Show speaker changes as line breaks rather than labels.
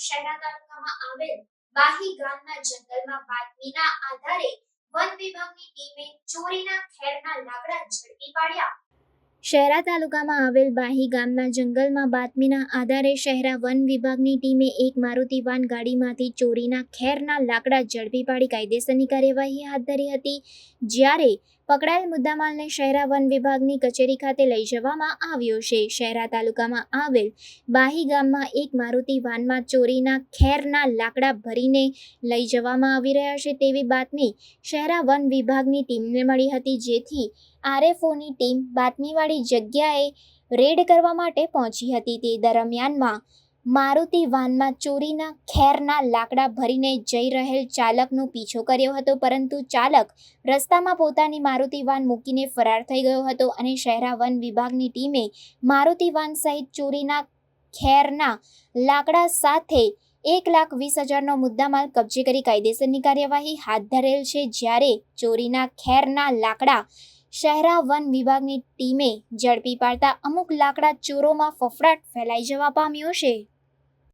શહેરા તાલુકામાં આવેલ બાહી ગામના જંગલમાં બાતમીના આધારે વન વિભાગની ટીમે ચોરીના ખેરના લાકડા ઝડપી પાડ્યા. શહેરા તાલુકામાં આવેલ બાહી ગામના જંગલમાં બાતમીના આધારે શહેરા વન વિભાગની ટીમે એક મારુતિ વાન ગાડીમાંથી ચોરીના ખેરના લાકડા ઝડપી પાડી કાયદેસરની કાર્યવાહી હાથ ધરી હતી. જ્યારે પકડાયેલ મુદ્દામાલને શહેરા વન વિભાગની કચેરી ખાતે લઈ જવામાં આવ્યો છે. શહેરા તાલુકામાં આવેલ બાહી ગામમાં એક મારુતિ વાનમાં ચોરીના ખેરના લાકડા ભરીને લઈ જવામાં આવી રહ્યા છે તેવી બાતમી શહેરા વન વિભાગની ટીમને મળી હતી, જેથી આરએફઓની ટીમ બાતમીવાળી જગ્યાએ રેડ કરવા માટે પહોંચી હતી. તે દરમિયાનમાં મારુતિ વાનમાં ચોરીના ખેરના લાકડા ભરીને જઈ રહેલ ચાલકનો પીછો કર્યો હતો, પરંતુ ચાલક રસ્તામાં પોતાની મારુતિ વાન મૂકીને ફરાર થઈ ગયો હતો અને શહેરા વન વિભાગની ટીમે મારુતિ વાન સહિત ચોરીના ખેરના લાકડા સાથે એક લાખ વીસ હજારનો મુદ્દામાલ કબજે કરી કાયદેસરની કાર્યવાહી હાથ ધરેલ છે, જ્યારે ચોરીના ખેરના લાકડા શહેરા વન વિભાગની ટીમે ઝડપી પાડતા અમુક લાકડા ચોરોમાં ફફડાટ ફેલાઈ જવા પામ્યો છે.